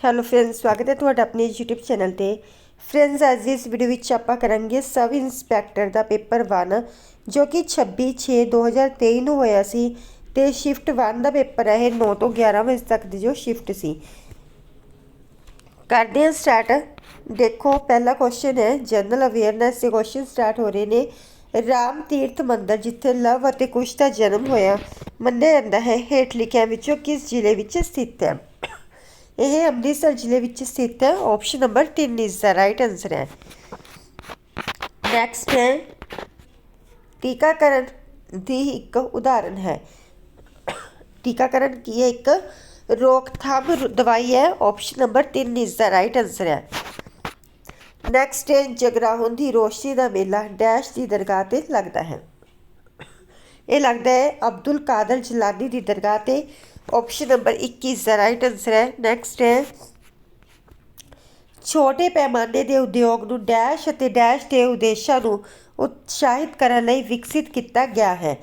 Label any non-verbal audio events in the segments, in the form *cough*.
Hello friends, ਸਵਾਗਤ ਹੈ ਤੁਹਾਡਾ ਆਪਣੇ YouTube ਚੈਨਲ ਤੇ। ਫਰੈਂਡਸ, ਅੱਜ ਦੀ ਇਸ ਵੀਡੀਓ ਵਿੱਚ ਆਪਾਂ ਕਰਾਂਗੇ ਸਬ ਇੰਸਪੈਕਟਰ ਦਾ ਪੇਪਰ 1 ਜੋ ਕਿ 26/6/2023 ਨੂੰ ਹੋਇਆ ਸੀ ਤੇ ਸ਼ਿਫਟ 1 ਦਾ ਪੇਪਰ ਹੈ ਇਹ 9 ਤੋਂ 11 ਵਜੇ ਤੱਕ ਦੀ ਜੋ ਸ਼ਿਫਟ ਸੀ। ਕਰਦੇ ਹਾਂ ਸਟਾਰਟ ਦੇਖੋ, ਪਹਿਲਾ ਕੁਐਸਚਨ ਹੈ ਜਨਰਲ ਅਵੇਅਰਨੈਸ ਦੇ ਕੁਐਸਚਨ ਸਟਾਰਟ ਹੋ ਰਹੇ ਨੇ। ਰਾਮ ਤੀਰਥ ਮੰਦਰ, ਜਿੱਥੇ ਲਵ ਅਤੇ ਕੁਸ਼ ਦਾ ਜਨਮ ਹੋਇਆ, ਮੰਨਿਆ ਜਾਂਦਾ ਹੈ। ਹੇਠ ਲਿਖਿਆਂ ਵਿੱਚੋਂ ਕਿਸ ਜ਼ਿਲ੍ਹੇ ਵਿੱਚ ਸਥਿਤ ਹੈ? ਇਹ ਅੰਮ੍ਰਿਤਸਰ ਜ਼ਿਲ੍ਹੇ ਵਿੱਚ ਸਥਿਤ ਹੈ। Option number 3 is the right answer ਹੈ। ਨੈਕਸਟ ਹੈ। ਟੀਕਾਕਰਨ ਦੀ ਇੱਕ ਉਦਾਹਰਨ ਹੈ। ਟੀਕਾਕਰਨ ਕੀ ਹੈ? ਇੱਕ ਰੋਕਥਾਮ ਦਵਾਈ ਹੈ। Option number 3 is the right answer ਹੈ। ਨੈਕਸਟ ਹੈ। ਜਗਰਾਹੁਣ ਦੀ ਰੋਸ਼ਨੀ ਦਾ ਮੇਲਾ ਡੈਸ਼ ਦੀ ਦਰਗਾਹ ਤੇ ਲੱਗਦਾ ਹੈ। ਇਹ ਲੱਗਦਾ ਹੈ ਅਬਦੁਲ ਕਾਦਰ ਜਲਾਨੀ ਦੀ ਦਰਗਾਹ ਤੇ ਆਪਸ਼ਨ ਨੰਬਰ 21 ਦਾ ਰਾਈਟ ਆਨਸਰ ਹੈ। ਨੈਕਸਟ ਹੈ। ਛੋਟੇ ਪੈਮਾਨੇ ਦੇ ਉਦਯੋਗ ਨੂੰ ਡੈਸ਼ ਅਤੇ ਡੈਸ਼ ਦੇ ਉਦੇਸ਼ਾਂ ਨੂੰ ਉਤਸ਼ਾਹਿਤ ਕਰਨ ਲਈ ਵਿਕਸਿਤ ਕੀਤਾ ਗਿਆ ਹੈ।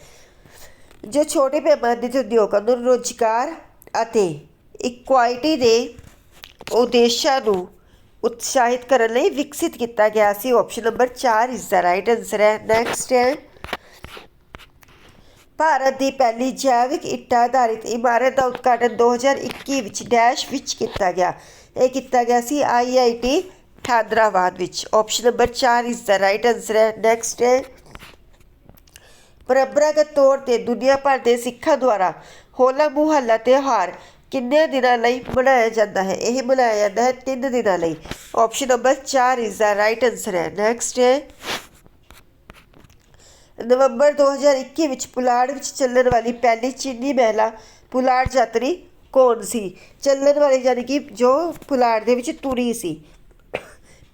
ਜੋ ਛੋਟੇ ਪੈਮਾਨੇ ਦੇ ਉਦਯੋਗਾਂ ਨੂੰ ਰੋਜ਼ਗਾਰ ਅਤੇ ਇਕੁਆਲਿਟੀ ਦੇ ਉਦੇਸ਼ਾਂ ਨੂੰ ਉਤਸ਼ਾਹਿਤ ਕਰਨ ਲਈ ਵਿਕਸਿਤ ਕੀਤਾ ਗਿਆ ਸੀ। ਆਪਸ਼ਨ ਨੰਬਰ 4 ਇਸ ਦਾ ਰਾਈਟ ਆਨਸਰ ਹੈ। ਨੈਕਸਟ ਹੈ। ਭਾਰਤ ਦੀ ਪਹਿਲੀ ਜੈਵਿਕ ਇੱਟਾਂ ਆਧਾਰਿਤ ਇਮਾਰਤ ਦਾ ਉਦਘਾਟਨ 2021 ਵਿੱਚ ਡੈਸ਼ ਵਿੱਚ ਕੀਤਾ ਗਿਆ। ਇਹ ਕੀਤਾ ਗਿਆ ਸੀ ਆਈਆਈਟੀ ਹੈਦਰਾਬਾਦ ਵਿੱਚ। ਆਪਸ਼ਨ ਨੰਬਰ 4 ਇਸ ਦਾ ਰਾਈਟ ਆਨਸਰ ਹੈ। ਨੈਕਸਟ ਹੈ। ਪਰੰਪਰਾਗਤ ਤੌਰ ਤੇ ਦੁਨੀਆ ਭਰ ਦੇ ਸਿੱਖਾਂ ਦੁਆਰਾ ਹੋਲਾ ਮੁਹੱਲਾ ਤਿਉਹਾਰ ਕਿੰਨੇ ਦਿਨਾਂ ਲਈ ਮਨਾਇਆ ਜਾਂਦਾ ਹੈ? ਇਹ ਮਨਾਇਆ ਜਾਂਦਾ ਹੈ 3 ਦਿਨਾਂ ਲਈ। ਆਪਸ਼ਨ ਨੰਬਰ 4 ਇਸ ਦਾ ਰਾਈਟ ਆਨਸਰ ਹੈ। ਨੈਕਸਟ ਹੈ। ਨਵੰਬਰ 2021 ਵਿੱਚ ਪੁਲਾੜ ਵਿੱਚ ਚੱਲਣ ਵਾਲੀ ਪਹਿਲੀ ਚੀਨੀ ਮਹਿਲਾ ਪੁਲਾੜ ਯਾਤਰੀ ਕੌਣ ਸੀ? ਚੱਲਣ ਵਾਲੀ ਯਾਨੀ ਕਿ ਜੋ ਪੁਲਾੜ ਦੇ ਵਿੱਚ ਤੁਰੀ ਸੀ।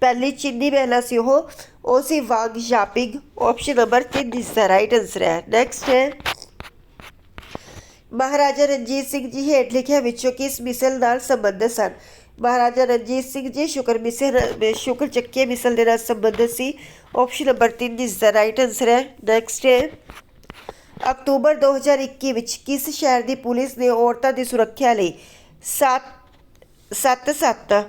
ਪਹਿਲੀ ਚੀਨੀ ਮਹਿਲਾ ਸੀ ਉਹ। ਉਹ ਸੀ ਵਾਂਗ shopping option number 3 is the right answer ਹੈ। ਨੈਕਸਟ ਹੈ। ਮਹਾਰਾਜਾ ਰਣਜੀਤ ਸਿੰਘ ਜੀ ਹੇਠ ਲਿਖਿਆ ਵਿੱਚੋਂ ਕਿਸ ਮਿਸਲ ਨਾਲ ਸੰਬੰਧਿਤ ਸਨ? ਮਹਾਰਾਜਾ ਰਣਜੀਤ ਸਿੰਘ ਜੀ ਸ਼ੁਕਰ ਮਿਸਲ ਸ਼ੁਕਰ ਚੱਕੇ ਮਿਸਲ ਦੇ ਨਾਲ ਸੰਬੰਧਿਤ ਸੀ option number 3 is the right answer ਹੈ ਨੈਕਸਟ ਹੈ ਅਕਤੂਬਰ 2021 ਵਿੱਚ ਕਿਸ ਸ਼ਹਿਰ ਦੀ ਪੁਲਿਸ ਨੇ ਔਰਤਾਂ ਦੀ ਸੁਰੱਖਿਆ ਲਈ 7 7 7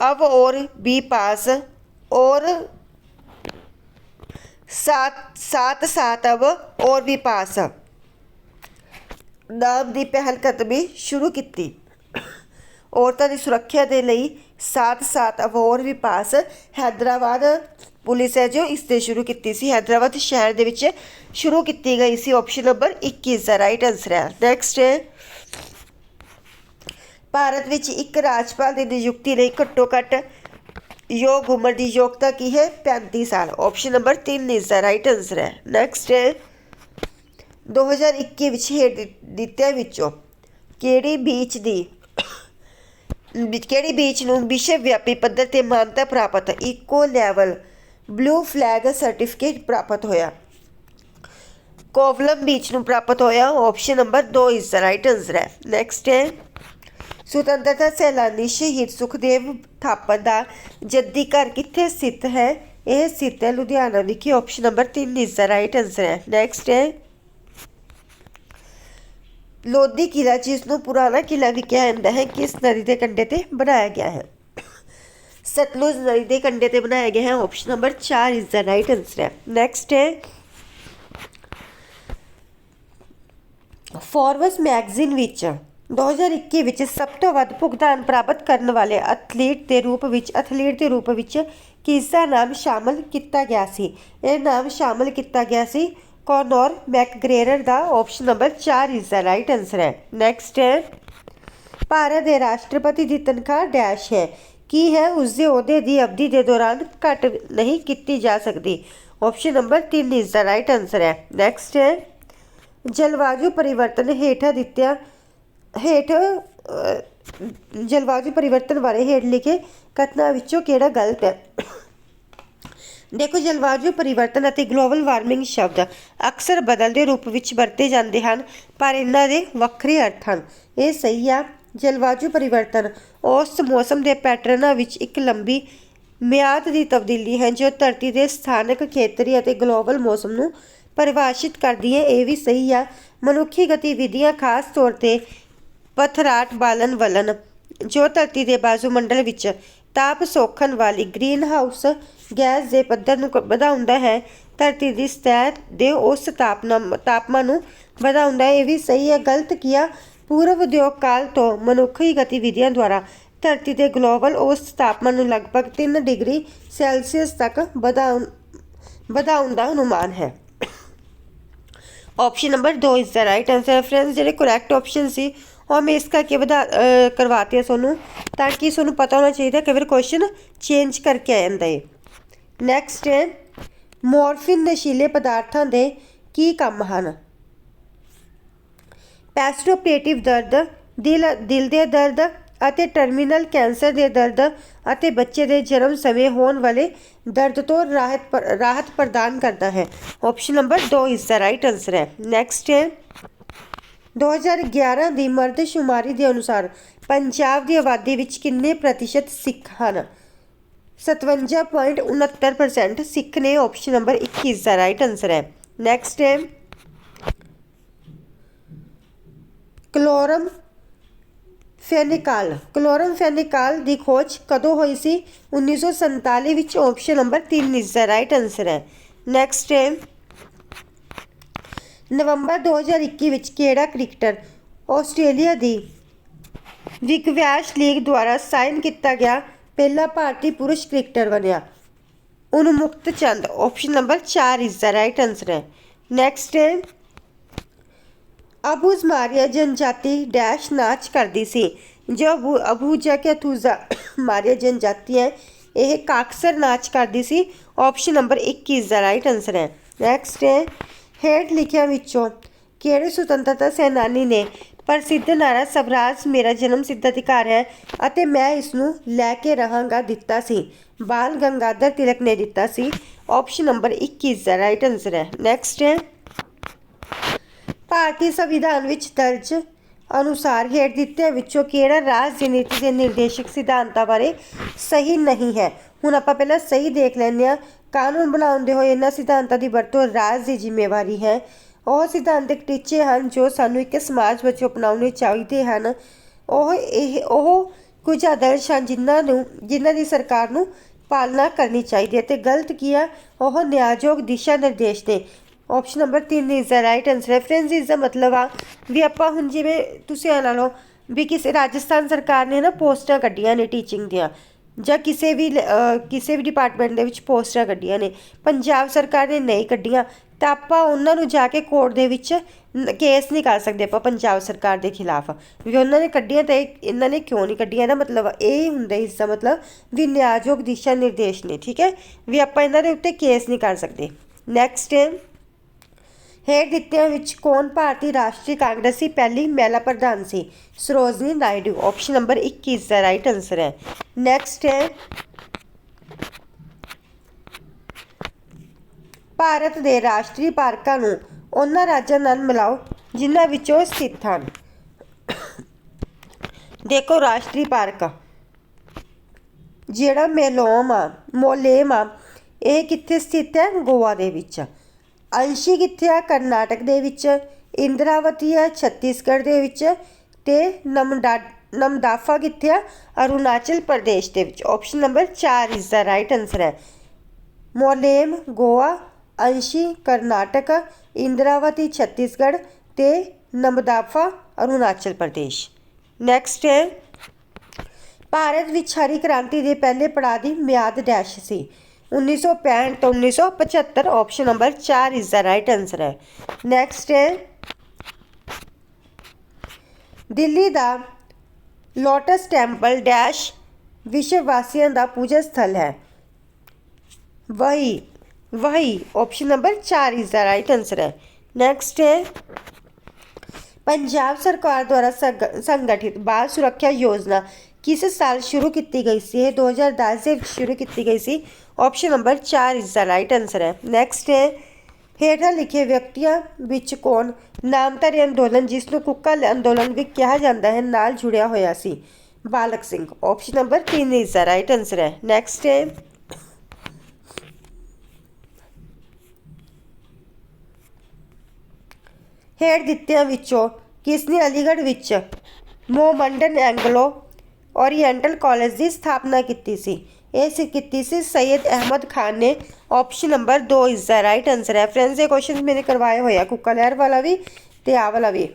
अब और बी पास और सात सात सात अब और भी पास ਨਾਮ ਦੀ ਪਹਿਲ ਕਦਮੀ ਸ਼ੁਰੂ ਕੀਤੀ। ਔਰਤਾਂ ਦੀ ਸੁਰੱਖਿਆ ਦੇ ਲਈ ਸਾਥ ਸਾਥ ਵੀ ਪਾਸ ਹੈਦਰਾਬਾਦ ਪੁਲਿਸ ਹੈ ਜੋ ਇਸ ਤੇ ਸ਼ੁਰੂ ਕੀਤੀ ਸੀ। ਹੈਦਰਾਬਾਦ ਸ਼ਹਿਰ ਦੇ ਵਿੱਚ ਸ਼ੁਰੂ ਕੀਤੀ ਗਈ ਸੀ। Option number 21 the right answer ਹੈ। ਨੈਕਸਟ ਹੈ। ਭਾਰਤ ਵਿੱਚ ਇੱਕ ਰਾਜਪਾਲ ਦੀ ਨਿਯੁਕਤੀ ਲਈ ਘੱਟੋ ਘੱਟ ਯੋਗ ਉਮਰ ਦੀ ਯੋਗਤਾ ਕੀ ਹੈ? 35 ਸਾਲ। Option number 3 is the right answer ਹੈ। ਨੈਕਸਟ ਹੈ। 2021 ਵਿੱਚ ਹੇਠ ਦਿੱਤਿਆਂ ਵਿੱਚੋਂ ਕਿਹੜੀ ਬੀਚ ਦੀ *coughs* ਕਿਹੜੀ ਬੀਚ ਨੂੰ ਵਿਸ਼ਵ ਵਿਆਪੀ ਪੱਧਰ ਤੇ ਮਾਨਤਾ ਪ੍ਰਾਪਤ ਇਕੋ ਲੈਵਲ ਬਲੂ ਫਲੈਗ ਸਰਟੀਫਿਕੇਟ ਪ੍ਰਾਪਤ ਹੋਇਆ। ਕੋਵਲਮ ਬੀਚ ਨੂੰ ਪ੍ਰਾਪਤ ਹੋਇਆ, option number 2 is the right answer ਹੈ। ਨੈਕਸਟ ਹੈ। ਸੁਤੰਤਰਤਾ ਸੈਲਾਨੀ ਸ਼ਹੀਦ ਸੁਖਦੇਵ ਥਾਪਰ ਦਾ ਜੱਦੀ ਘਰ ਕਿੱਥੇ ਸਥਿਤ ਹੈ? ਇਹ ਸਥਿਤ ਹੈ ਲੁਧਿਆਣਾ ਵਿਖੇ, option number 3 is the right answer ਹੈ। ਨੈਕਸਟ ਹੈ। ਲੋਧੀ ਕਿਲਾ ਜਿਸ ਨੂੰ ਪੁਰਾਣਾ ਕਿਲਾ ਵੀ ਕਿਹਾ ਜਾਂਦਾ ਹੈ, ਕਿਸ ਨਦੀ ਦੇ ਕੰਢੇ ਤੇ ਬਣਾਇਆ ਗਿਆ ਹੈ? ਸਤਲੁਜ ਨਦੀ ਦੇ ਕੰਢੇ ਤੇ ਬਣਾਇਆ ਗਿਆ ਹੈ ਆਪਸ਼ਨ ਨੰਬਰ 4 ਇਸ ਦਾ ਰਾਈਟ ਆਨਸਰ ਹੈ। ਨੈਕਸਟ ਹੈ ਫੋਰਬਸ ਮੈਗਜ਼ੀਨ ਵਿੱਚ 2021 ਵਿੱਚ ਸਭ ਤੋਂ ਵੱਧ ਭੁਗਤਾਨ ਪ੍ਰਾਪਤ ਕਰਨ ਵਾਲੇ ਐਥਲੀਟ ਦੇ ਰੂਪ ਵਿੱਚ ਐਥਲੀਟ ਦੇ ਰੂਪ ਵਿੱਚ ਕਿਸ ਦਾ ਨਾਮ ਸ਼ਾਮਲ ਕੀਤਾ ਗਿਆ ਸੀ? ਇਹ ਨਾਮ ਸ਼ਾਮਲ ਕੀਤਾ ਗਿਆ ਸੀ Conor McGregor the option number 4 is the right answer ਹੈ। ਨੈਕਸਟ ਹੈ, ਭਾਰਤ ਦੇ ਰਾਸ਼ਟਰਪਤੀ ਦੀ ਤਨਖਾਹ ਡੈਸ਼ ਹੈ। ਕੀ ਹੈ? ਉਸ ਦੇ ਅਹੁਦੇ ਦੀ ਅਵਧੀ ਦੇ ਦੌਰਾਨ ਘੱਟ ਨਹੀਂ ਕੀਤੀ ਜਾ ਸਕਦੀ। Option number 3 is the right answer ਹੈ। ਨੈਕਸਟ ਹੈ, ਜਲਵਾਯੂ ਪਰਿਵਰਤਨ ਹੇਠਾਂ ਦਿੱਤਿਆਂ, ਹੇਠ ਜਲਵਾਯੂ ਪਰਿਵਰਤਨ ਬਾਰੇ ਹੇਠ ਲਿਖੇ ਕਥਨਾਂ ਵਿੱਚੋਂ ਕਿਹੜਾ ਗਲਤ ਹੈ? ਦੇਖੋ ਜਲਵਾਯੂ ਪਰਿਵਰਤਨ ਅਤੇ ਗਲੋਬਲ ਵਾਰਮਿੰਗ ਸ਼ਬਦ ਅਕਸਰ ਬਦਲਦੇ ਰੂਪ ਵਿੱਚ ਵਰਤੇ ਜਾਂਦੇ ਹਨ, ਪਰ ਇਹਨਾਂ ਦੇ ਵੱਖਰੇ ਅਰਥ ਹਨ। ਇਹ ਸਹੀ ਆ, ਜਲਵਾਯੂ ਪਰਿਵਰਤਨ ਉਸ ਮੌਸਮ ਦੇ ਪੈਟਰਨਾਂ ਵਿੱਚ ਇੱਕ ਲੰਬੀ ਮਿਆਦ ਦੀ ਤਬਦੀਲੀ ਹੈ, ਜੋ ਧਰਤੀ ਦੇ ਸਥਾਨਕ, ਖੇਤਰੀ ਅਤੇ ਗਲੋਬਲ ਮੌਸਮ ਨੂੰ ਪਰਿਭਾਸ਼ਿਤ ਕਰਦੀ ਹੈ। ਇਹ ਵੀ ਸਹੀ ਆ, ਮਨੁੱਖੀ ਗਤੀਵਿਧੀਆਂ ਖਾਸ ਤੌਰ ਤੇ ਪਥਰਾਟ ਬਾਲਣ ਵਲਨ ਜੋ ਧਰਤੀ ਦੇ ਬਾਜ਼ੂਮੰਡਲ ਵਿੱਚ ਤਾਪ ਸੋਖਣ ਵਾਲੀ ਗ੍ਰੀਨ ਹਾਊਸ ਗੈਸ ਦੇ ਪੱਧਰ ਨੂੰ ਕ- ਵਧਾਉਂਦਾ ਹੈ। ਧਰਤੀ ਦੀ ਸਤਹ ਦੇ ਉਸ ਤਾਪਮਾਨ ਤਾਪਮਾਨ ਨੂੰ ਵਧਾਉਂਦਾ ਹੈ। ਇਹ ਵੀ ਸਹੀ ਹੈ। ਗਲਤ ਕੀਆ ਪੂਰਵ ਉਦਯੋਗ ਕਾਲ ਤੋਂ ਮਨੁੱਖੀ ਗਤੀਵਿਧੀਆਂ ਦੁਆਰਾ ਧਰਤੀ ਦੇ ਗਲੋਬਲ ਔਸਤ ਤਾਪਮਾਨ ਨੂੰ ਲਗਭਗ 3 ਡਿਗਰੀ ਸੈਲਸੀਅਸ ਤੱਕ ਵਧਾਉਣ ਵਧਾਉਣ ਦਾ ਅਨੁਮਾਨ ਹੈ। Option number 2 is the right answer friends ਜਿਹੜੇ ਕਰੈਕਟ ਆਪਸ਼ਨ ਸੀ ਔਰ ਮੈਂ ਇਸ ਕਰਕੇ ਵਧਾ ਕਰਵਾਤੀ ਕਰਵਾਤੇ ਤੁਹਾਨੂੰ ਤਾਂ ਕਿ ਤੁਹਾਨੂੰ ਪਤਾ ਹੋਣਾ ਚਾਹੀਦਾ ਕਿ ਫਿਰ ਕੁਐਸਚਨ ਚੇਂਜ ਕਰਕੇ ਆ ਜਾਂਦਾ ਹੈ ਨੈਕਸਟ ਹੈ, ਮੋਰਫਿਨ ਨਸ਼ੀਲੇ ਪਦਾਰਥਾਂ ਦੇ ਕੀ ਕੰਮ ਹਨ? ਪੈਸਟੋਪਰੇਟਿਵ ਦਰਦ, ਦਿਲ ਦਿਲ ਦੇ ਦਰਦ ਅਤੇ ਟਰਮੀਨਲ ਕੈਂਸਰ ਦੇ ਦਰਦ ਅਤੇ ਬੱਚੇ ਦੇ ਜਨਮ ਸਮੇਂ ਹੋਣ ਵਾਲੇ ਦਰਦ ਤੋਂ ਰਾਹਤ ਰਾਹਤ ਪ੍ਰਦਾਨ ਕਰਦਾ ਹੈ। Option number 2 is the right answer ਹੈ। ਨੈਕਸਟ ਹੈ 2011 ਦੀ ਮਰਦਸ਼ੁਮਾਰੀ ਦੇ ਅਨੁਸਾਰ ਪੰਜਾਬ ਦੀ ਆਬਾਦੀ ਵਿੱਚ ਕਿੰਨੇ ਪ੍ਰਤੀਸ਼ਤ ਸਿੱਖ ਹਨ? 57.69% ਸਿੱਖ ਨੇ option number 21 the right answer ਹੈ। ਨੈਕਸਟ ਹੈ। ਕਲੋਰਮ ਫੈਨਿਕਾਲ। ਕਲੋਰਮ ਫੈਨਿਕਾਲ ਦੀ ਖੋਜ ਕਦੋਂ ਹੋਈ ਸੀ? 1947 ਵਿੱਚ option number 3 is the right answer ਹੈ। ਨੈਕਸਟ ਹੈ। ਨਵੰਬਰ 2021 ਵਿੱਚ ਕਿਹੜਾ ਕ੍ਰਿਕਟਰ ਆਸਟ੍ਰੇਲੀਆ ਦੀ ਵਿਕਵੈਸ਼ ਲੀਗ ਦੁਆਰਾ ਸਾਈਨ ਕੀਤਾ ਗਿਆ ਪਹਿਲਾ ਭਾਰਤੀ ਪੁਰਸ਼ ਕ੍ਰਿਕਟਰ ਬਣਿਆ? ਉਨਮੁਕਤ ਚੰਦ option number 4 is the right answer ਹੈ। ਨੈਕਸਟ ਹੈ ਅਬੂਜ਼ ਮਾਰੀਆ ਜਨਜਾਤੀ ਡੈਸ਼ ਨਾਚ ਕਰਦੀ ਸੀ। ਜੋ ਅਬੂ ਅਬੂਜਾ ਕੇ ਤੁਜ਼ਾ ਮਾਰੀਆ ਜਨਜਾਤੀ ਹੈ, ਇਹ ਕਾਕਸਰ ਨਾਚ ਕਰਦੀ ਸੀ। Option number 21 is the right answer ਹੈ। ਨੈਕਸਟ ਹੈ ਹੇਠ ਲਿਖਿਆ ਵਿੱਚੋਂ ਕਿਹੜੇ ਸੁਤੰਤਰਤਾ ਸੈਨਾਨੀ ਨੇ ਪ੍ਰਸਿੱਧ ਨਾਰਾ ਸਵਰਾਜ ਮੇਰਾ ਜਨਮ ਸਿੱਧ ਅਧਿਕਾਰ ਹੈ ਅਤੇ ਮੈਂ ਇਸ ਨੂੰ ਲੈ ਕੇ ਰਹਾਂਗਾ ਦਿੱਤਾ ਸੀ। ਬਾਲ ਗੰਗਾਧਰ ਤਿਲਕ ਨੇ ਦਿੱਤਾ ਸੀ। Option number 21 is the right answer ਹੈ। ਨੈਕਸਟ ਹੈ। ਭਾਰਤੀ ਸੰਵਿਧਾਨ ਵਿੱਚ ਦਰਜ ਅਨੁਸਾਰ ਹੇਠ ਦਿੱਤੇ ਵਿੱਚੋਂ ਕਿਹੜਾ ਰਾਜ ਦੀ ਨੀਤੀ ਦੇ ਨਿਰਦੇਸ਼ਕ ਸਿਧਾਂਤਾਂ ਬਾਰੇ ਸਹੀ ਨਹੀਂ ਹੈ? ਹੁਣ ਆਪਾਂ ਪਹਿਲਾਂ ਸਹੀ ਦੇਖ ਲੈਂਦੇ ਹਾਂ। ਕਾਨੂੰਨ ਬਣਾਉਂਦੇ ਹੋਏ ਇਹਨਾਂ ਸਿਧਾਂਤਾਂ ਦੀ ਵਰਤੋਂ ਰਾਜ ਦੀ ਜ਼ਿੰਮੇਵਾਰੀ ਹੈ। ਉਹ ਸਿਧਾਂਤਕ ਟੀਚੇ ਹਨ ਜੋ ਸਾਨੂੰ ਇੱਕ ਸਮਾਜ ਵਿੱਚ ਅਪਣਾਉਣੇ ਚਾਹੀਦੇ ਹਨ। ਉਹ ਇਹ, ਉਹ ਕੁਝ ਆਦਰਸ਼ ਹਨ ਜਿਨ੍ਹਾਂ ਨੂੰ, ਜਿਨ੍ਹਾਂ ਦੀ ਸਰਕਾਰ ਨੂੰ ਪਾਲਣਾ ਕਰਨੀ ਚਾਹੀਦੀ ਹੈ ਤੇ ਗਲਤ ਕੀ ਆ, ਉਹ ਨਿਆਯੋਗ ਦਿਸ਼ਾ ਨਿਰਦੇਸ਼ ਨੇ। Option number 3 is the right answer reference ਇਸ ਦਾ ਮਤਲਬ ਆ ਵੀ ਆਪਾਂ ਹੁਣ ਜਿਵੇਂ ਤੁਸੀਂ ਇਹ ਲਾ ਲਓ ਵੀ ਕਿਸੇ ਰਾਜਸਥਾਨ ਸਰਕਾਰ ਨੇ ਨਾ ਪੋਸਟਾਂ ਕੱਢੀਆਂ ਨੇ ਟੀਚਿੰਗ ਦੀਆਂ। ਜਾਂ ਕਿਸੇ ਵੀ ਲ- ਕਿਸੇ ਵੀ ਡਿਪਾਰਟਮੈਂਟ ਦੇ ਵਿੱਚ ਪੋਸਟਾਂ ਕੱਢੀਆਂ ਨੇ, ਪੰਜਾਬ ਸਰਕਾਰ ਨੇ ਨਹੀਂ ਕੱਢੀਆਂ, ਤਾਂ ਆਪਾਂ ਉਹਨਾਂ ਨੂੰ ਜਾ ਕੇ ਕੋਰਟ ਦੇ ਵਿੱਚ ਕੇਸ ਨਹੀਂ ਕਰ ਸਕਦੇ ਆਪਾਂ ਪੰਜਾਬ ਸਰਕਾਰ ਦੇ ਖਿਲਾਫ। ਵੀ ਉਹਨਾਂ ਨੇ ਕੱਢੀਆਂ ਤਾਂ ਇਹਨਾਂ ਨੇ ਕਿਉਂ ਨਹੀਂ ਕੱਢੀਆਂ? ਇਹਦਾ ਮਤਲਬ ਇਹ ਹੁੰਦਾ ਇਸ ਦਾ ਮਤਲਬ ਵੀ ਨਿਆਯੋਗ ਦਿਸ਼ਾ ਨਿਰਦੇਸ਼ ਨੇ, ਠੀਕ ਹੈ? ਵੀ ਆਪਾਂ ਇਹਨਾਂ ਦੇ ਉੱਤੇ ਕੇਸ ਨਹੀਂ ਕਰ ਸਕਦੇ। ਨੈਕਸਟ ਹੇਠ ਦਿੱਤਿਆਂ ਵਿੱਚ ਕੌਣ ਭਾਰਤੀ ਰਾਸ਼ਟਰੀ ਕਾਂਗਰਸ ਦੀ ਪਹਿਲੀ ਮਹਿਲਾ ਪ੍ਰਧਾਨ ਸੀ? Sarojini Naidu. Option number 21 the right answer ਹੈ। ਨੈਕਸਟ ਹੈ। ਭਾਰਤ ਦੇ ਰਾਸ਼ਟਰੀ ਪਾਰਕਾਂ ਨੂੰ ਉਹਨਾਂ ਰਾਜਾਂ ਨਾਲ ਮਿਲਾਓ ਜਿਨ੍ਹਾਂ ਵਿੱਚ ਉਹ ਸਥਿਤ ਹਨ। ਦੇਖੋ ਰਾਸ਼ਟਰੀ ਪਾਰਕ। ਜਿਹੜਾ ਮੇਲੋਮ ਆ, ਮੋਲੇਮ ਆ, ਇਹ ਕਿੱਥੇ ਸਥਿਤ ਹੈ? ਗੋਆ ਦੇ ਵਿੱਚ। ਅੰਸ਼ੀ ਕਿੱਥੇ ਆ? ਕਰਨਾਟਕ ਦੇ ਵਿੱਚ, ਇੰਦਰਾਵਤੀ ਆ, ਛੱਤੀਸਗੜ੍ਹ ਦੇ ਵਿੱਚ ਤੇ ਨਮਡਾ, ਨਮਦਾਫਾ ਕਿੱਥੇ ਆ? ਅਰੁਣਾਚਲ ਪ੍ਰਦੇਸ਼ ਦੇ ਵਿੱਚ। Option number 4 is the right answer ਹੈ। ਮੋਲੇਮ, ਗੋਆ, ਅੰਸ਼ੀ, ਕਰਨਾਟਕ, ਇੰਦਰਾਵਤੀ, ਛੱਤੀਸਗੜ੍ਹ ਤੇ ਨਮਦਾਫਾ, ਅਰੁਣਾਚਲ ਪ੍ਰਦੇਸ਼। ਨੈਕਸਟ ਹੈ। ਭਾਰਤ ਵਿੱਚ ਹਰੀ ਕ੍ਰਾਂਤੀ ਦੇ ਪਹਿਲੇ ਪੜਾਅ ਦੀ ਮਿਆਦ ਡੈਸ਼ ਸੀ। 1965 ਤੋਂ 1975 option number 4 is the right answer ਹੈ ਨੈਕਸਟ ਹੈ ਦਿੱਲੀ ਦਾ ਲੋਟਸ ਟੈਂਪਲ ਡੈਸ਼ ਵਿਸ਼ਵ ਵਾਸੀਆਂ ਦਾ ਪੂਜਾ ਸਥਲ ਹੈ ਵਹੀ ਵਹੀ option number 4 is the right answer ਹੈ ਨੈਕਸਟ ਹੈ ਪੰਜਾਬ ਸਰਕਾਰ ਦੁਆਰਾ ਸੰਗ- ਸੰਗਠਿਤ ਬਾਲ ਸੁਰੱਖਿਆ ਯੋਜਨਾ ਕਿਸ ਸਾਲ ਸ਼ੁਰੂ ਕੀਤੀ ਗਈ ਸੀ ਇਹ 2010 ਦੇ ਵਿੱਚ ਸ਼ੁਰੂ ਕੀਤੀ ਗਈ ਸੀ option number 4 is the right answer ਹੈ ਨੈਕਸਟ ਹੈ ਹੇਠਾਂ ਲਿਖੇ ਵਿਅਕਤੀਆਂ ਵਿੱਚ ਕੌਣ ਨਾਮਧਾਰੀ ਅੰਦੋਲਨ ਜਿਸ ਨੂੰ ਕੁੱਕਾ ਅੰਦੋਲਨ ਵੀ ਕਿਹਾ ਜਾਂਦਾ ਹੈ ਨਾਲ ਜੁੜਿਆ ਹੋਇਆ ਸੀ Balak Singh option number 3 is the right answer ਹੈ ਨੈਕਸਟ ਹੈ ਹੇਠ ਦਿੱਤਿਆਂ ਵਿੱਚੋਂ ਕਿਸ ਨੇ ਅਲੀਗੜ੍ਹ ਵਿੱਚ ਮੋਮੰਡਨ ਐਂਗਲੋ ਓਰੀਐਂਟਲ ਕਾਲਜ ਦੀ ਸਥਾਪਨਾ ਕੀਤੀ ਸੀ? ਇਹ ਕੀਤੀ ਸੀ ਸੈਦ ਅਹਿਮਦ ਖਾਨ ਨੇ option number 2 is the right answer ਹੈ। ਫਰੈਂਡਸ ਇਹ ਕੁਐਸਚਨਸ ਮੈਨੇ ਕਰਵਾਏ ਹੋਏ ਆ, ਕੁੱਕਾ ਲਹਿਰ ਵਾਲਾ ਵੀ ਤੇ ਆ ਵਾਲਾ ਵੀ।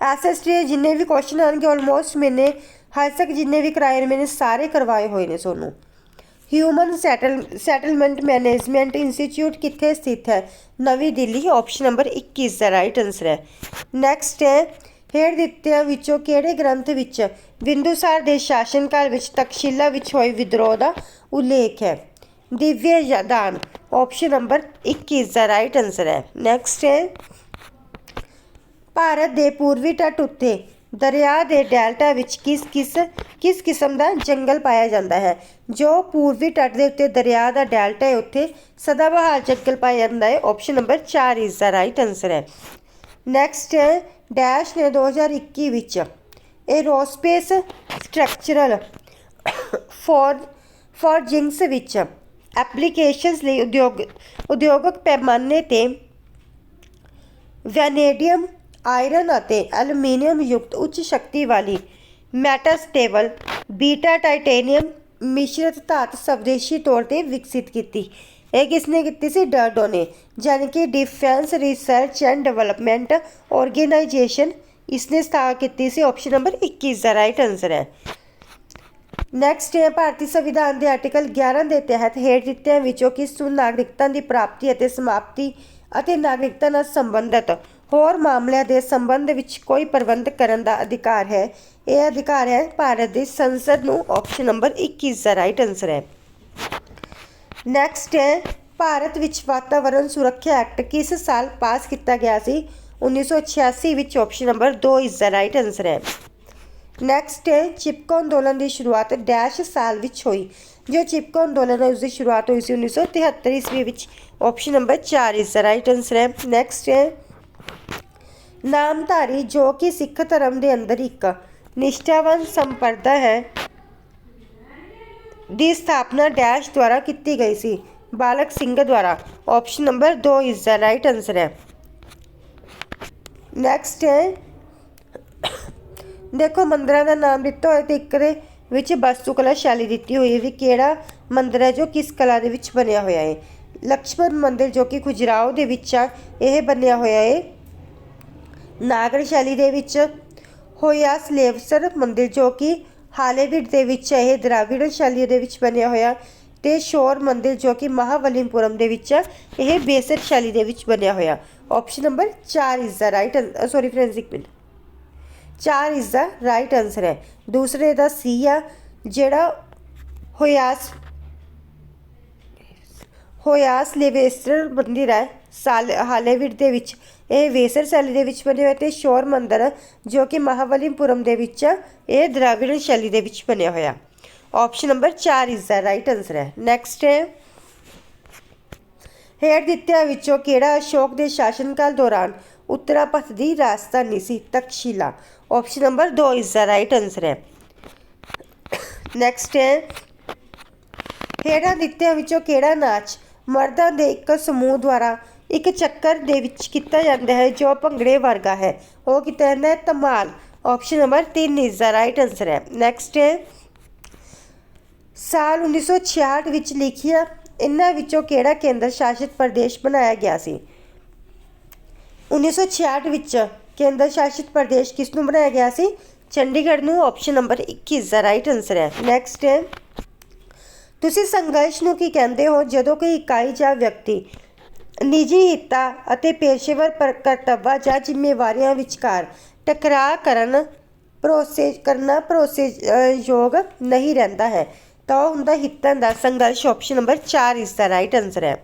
ਐਸਐਸਟੀ ਦੇ ਜਿੰਨੇ ਵੀ ਕੁਐਸਚਨ ਆਣਗੇ ਆਲਮੋਸਟ ਮੈਨੇ ਹਾਲ ਤੱਕ ਜਿੰਨੇ ਵੀ ਕਰਾਏ ਨੇ ਮੈਨੇ ਸਾਰੇ ਕਰਵਾਏ ਹੋਏ ਨੇ ਤੁਹਾਨੂੰ। Human settle settlement management institute ਕਿੱਥੇ ਸਥਿਤ ਹੈ? ਨਵੀਂ Delhi option number 21 the right answer ਹੈ। ਨੈਕਸਟ ਹੈ, ਹੇਠ ਦਿੱਤਿਆਂ ਵਿੱਚੋਂ ਕਿਹੜੇ ਗ੍ਰੰਥ ਵਿੱਚ ਬਿੰਦੂਸਾਰ ਦੇ ਸ਼ਾਸਨਕਾਲ ਵਿੱਚ ਤਕਸ਼ੀਲਾ ਵਿੱਚ ਹੋਏ ਵਿਦਰੋਹ ਦਾ ਉਲੇਖ ਹੈ? Divyavadan option number 21 the right answer ਹੈ। ਨੈਕਸਟ ਹੈ, ਭਾਰਤ ਦੇ ਪੂਰਬੀ ਤੱਟ ਉੱਤੇ ਦਰਿਆ ਦੇ ਡੈਲਟਾ ਵਿੱਚ ਕਿਸ ਕਿਸ ਕਿਸ ਕਿਸਮ ਦਾ ਜੰਗਲ ਪਾਇਆ ਜਾਂਦਾ ਹੈ? ਜੋ ਪੂਰਬੀ ਤੱਟ ਦੇ ਉੱਤੇ ਦਰਿਆ ਦਾ ਡੈਲਟਾ ਹੈ, ਉੱਥੇ ਸਦਾਬਹਾਰ ਜੰਗਲ ਪਾਇਆ ਜਾਂਦਾ ਹੈ। Option number 4 is the right answer ਹੈ। ਨੈਕਸਟ ਹੈ ਡੈਸ਼ ਨੇ 2021 ਵਿੱਚ aerospace structural four forgings ਵਿੱਚ ਐਪਲੀਕੇਸ਼ਨਸ ਲਈ ਉਦਯੋਗ, ਉਦਯੋਗਿਕ ਪੈਮਾਨੇ ਤੇ ਵੈਨੇਡੀਅਮ ਆਇਰਨ ਅਤੇ ਐਲੂਮੀਨੀਅਮ ਯੁਕਤ ਉੱਚ ਸ਼ਕਤੀ ਵਾਲੀ ਮੈਟਾਸਟੇਬਲ ਬੀਟਾ ਟਾਈਟੇਨੀਅਮ ਮਿਸ਼ਰਤ ਧਾਤ ਸਵਦੇਸ਼ੀ ਤੌਰ ਤੇ ਵਿਕਸਿਤ ਕੀਤੀ। ਇਹ ਕਿਸਨੇ ਕੀਤੀ ਸੀ? ਡਰਡੋ ਨੇ। ਯਾਨੀ ਕਿ defence research and development organisation ਇਸਨੇ ਸਥਾਪਿਤ ਕੀਤੀ ਸੀ। Option number 21 the right answer ਹੈ। ਨੈਕਸਟ ਹੈ ਭਾਰਤੀ ਸੰਵਿਧਾਨ ਦੇ ਆਰਟੀਕਲ 11 ਦੇ ਤਹਿਤ ਹੇਠ ਦਿੱਤਿਆਂ ਵਿੱਚੋਂ ਕਿਸ ਨੂੰ ਨਾਗਰਿਕਤਾ ਦੀ ਪ੍ਰਾਪਤੀ ਅਤੇ ਸਮਾਪਤੀ ਅਤੇ ਨਾਗਰਿਕਤਾ ਨਾਲ ਸੰਬੰਧਿਤ ਹੋਰ ਮਾਮਲਿਆਂ ਦੇ ਸੰਬੰਧ ਵਿੱਚ ਕੋਈ ਪ੍ਰਬੰਧ ਕਰਨ ਦਾ ਅਧਿਕਾਰ ਹੈ। ਇਹ ਅਧਿਕਾਰ ਹੈ, ਭਾਰਤ ਦੀ ਸੰਸਦ ਨੂੰ option number 21 the right answer ਹੈ। ਨੈਕਸਟ ਹੈ, ਭਾਰਤ ਵਿੱਚ ਵਾਤਾਵਰਣ ਸੁਰੱਖਿਆ ਐਕਟ ਕਿਸ ਸਾਲ ਪਾਸ ਕੀਤਾ ਗਿਆ ਸੀ? 1986 ਵਿੱਚ option number 2 is the right answer ਹੈ। ਨੈਕਸਟ ਹੈ, ਚਿਪਕੋ ਅੰਦੋਲਨ ਦੀ ਸ਼ੁਰੂਆਤ ਡੈਸ਼ ਸਾਲ ਵਿੱਚ ਹੋਈ। ਜੋ ਚਿਪਕੋ ਅੰਦੋਲਨ ਹੈ ਉਸ ਦੀ ਸ਼ੁਰੂਆਤ ਹੋਈ ਸੀ 1973 ਈਸਵੀ ਵਿੱਚ। Option number 4 is the right answer ਹੈ। ਨੈਕਸਟ ਹੈ ਨਾਮਧਾਰੀ ਜੋ ਕਿ ਸਿੱਖ ਧਰਮ ਦੇ ਅੰਦਰ ਇੱਕ ਨਿਸ਼ਠਾਵਾਨ ਸੰਪਰਦਾ ਹੈ, ਦੀ ਸਥਾਪਨਾ ਡੈਸ਼ ਦੁਆਰਾ ਕੀਤੀ ਗਈ ਸੀ। ਬਾਲਕ ਸਿੰਘ ਦੁਆਰਾ। Option number 2 is the right answer ਹੈ। ਨੈਕਸਟ ਹੈ। ਦੇਖੋ, ਮੰਦਰਾਂ ਦਾ ਨਾਮ ਦਿੱਤਾ ਹੋਇਆ ਤੇ ਇੱਕ ਦੇ ਵਿੱਚ ਵਸਤੂ ਕਲਾ ਸ਼ੈਲੀ ਦਿੱਤੀ ਹੋਈ ਹੈ ਵੀ ਕਿਹੜਾ ਮੰਦਰ ਹੈ ਜੋ ਕਿਸ ਕਲਾ ਦੇ ਵਿੱਚ ਬਣਿਆ ਹੋਇਆ ਹੈ। ਲਕਸ਼ਮਣ ਮੰਦਿਰ ਜੋ ਕਿ ਖੁਜਰਾਓ ਦੇ ਵਿੱਚ ਆ, ਇਹ ਬਣਿਆ ਹੋਇਆ ਹੈ। ਨਾਗਰ ਸ਼ੈਲੀ ਦੇ ਵਿੱਚ ਹੋਇਆ ਸਲੇਵਸਰ ਮੰਦਿਰ, ਜੋ ਕਿ ਹਾਲੇਵਿਡ ਦੇ ਵਿੱਚ ਇਹ ਦਰਾਵਿੜ ਸ਼ੈਲੀ ਦੇ ਵਿੱਚ ਬਣਿਆ ਹੋਇਆ ਤੇ ਸ਼ੋਰ ਮੰਦਿਰ, ਜੋ ਕਿ ਮਹਾਬਲੀਪੁਰਮ ਦੇ ਵਿੱਚ ਆ ਇਹ ਬੇਸਰ ਸ਼ੈਲੀ ਦੇ ਵਿੱਚ ਬਣਿਆ ਹੋਇਆ। Option number 4 is the right sorry friends ਇੱਕ minute. 4 is the right answer ਹੈ। ਦੂਸਰੇ ਦਾ ਸੀ ਆ, ਜਿਹੜਾ ਹੋਇਆਸ ਹੋਇਆ ਲੇਵੇਸਟਰ ਮੰਦਿਰ ਹੈ। ਸਾਲ ਹਾਲੇਵਿਡ ਦੇ ਵਿੱਚ। ਇਹ ਵੇਸਰ ਸ਼ੈਲੀ ਦੇ ਵਿੱਚ ਬਣਿਆ ਹੋਇਆ ਤੇ ਸ਼ੋਰ ਮੰਦਿਰ ਜੋ ਕਿ ਮਹਾਵਲੀਪੁਰਮ ਦੇ ਵਿੱਚ ਇਹ ਦਰਾਵਿੜ ਸ਼ੈਲੀ ਦੇ ਵਿੱਚ ਬਣਿਆ ਹੋਇਆ। Option number 4 is the right answer ਹੈ। ਨੈਕਸਟ ਹੈ। ਹੇਠ ਦਿੱਤਿਆਂ ਵਿੱਚੋਂ ਕਿਹੜਾ ਅਸ਼ੋਕ ਦੇ ਸ਼ਾਸਨਕਾਲ ਦੌਰਾਨ ਉੱਤਰਾਪਥ ਦੀ ਰਾਜਧਾਨੀ ਸੀ? Taxila. Option number 2 is the right answer ਹੈ। ਨੈਕਸਟ ਹੈ। ਹੇਠਾਂ ਦਿੱਤਿਆਂ ਵਿੱਚੋਂ ਕਿਹੜਾ ਨਾਚ ਮਰਦਾਂ ਦੇ ਇੱਕ ਸਮੂਹ ਦੁਆਰਾ ਇੱਕ ਚੱਕਰ ਦੇ ਵਿੱਚ ਕੀਤਾ ਜਾਂਦਾ ਹੈ, ਜੋ ਭੰਗੜੇ ਵਰਗਾ ਹੈ। ਉਹ ਕੀਤਾ ਜਾਂਦਾ ਹੈ? Dhamal. Option number 3 is the right answer ਹੈ। ਨੈਕਸਟ ਹੈ। ਸਾਲ 1966 ਵਿੱਚ ਲਿਖਿਆ, ਇਹਨਾਂ ਵਿੱਚੋਂ ਕਿਹੜਾ ਕੇਂਦਰ ਸ਼ਾਸਿਤ ਪ੍ਰਦੇਸ਼ ਬਣਾਇਆ ਗਿਆ ਸੀ? 1966 ਵਿੱਚ ਕੇਂਦਰ ਸ਼ਾਸਿਤ ਪ੍ਰਦੇਸ਼ ਕਿਸ ਨੂੰ ਬਣਾਇਆ ਗਿਆ ਸੀ? ਚੰਡੀਗੜ੍ਹ ਨੂੰ। Option number 21 the right answer ਹੈ। ਨੈਕਸਟ ਹੈ। ਤੁਸੀਂ ਸੰਘਰਸ਼ ਨੂੰ ਕੀ ਕਹਿੰਦੇ ਹੋ? ਜਦੋਂ ਕੋਈ ਇਕਾਈ ਜਾਂ ਵਿਅਕਤੀ ਨਿੱਜੀ ਹਿੱਤਾਂ ਅਤੇ ਪੇਸ਼ੇਵਰ ਕਰਤੱਵਾਂ ਜਾਂ ਜ਼ਿੰਮੇਵਾਰੀਆਂ ਵਿਚਕਾਰ ਟਕਰਾਅ ਕਰਨ ਭਰੋਸੇ, ਕਰਨਾ ਭਰੋਸੇਯੋਗ ਨਹੀਂ ਰਹਿੰਦਾ ਹੈ, ਤਾਂ ਹੁੰਦਾ ਹਿੱਤਾਂ ਦਾ ਸੰਘਰਸ਼ option number 4 is the right answer ਹੈ।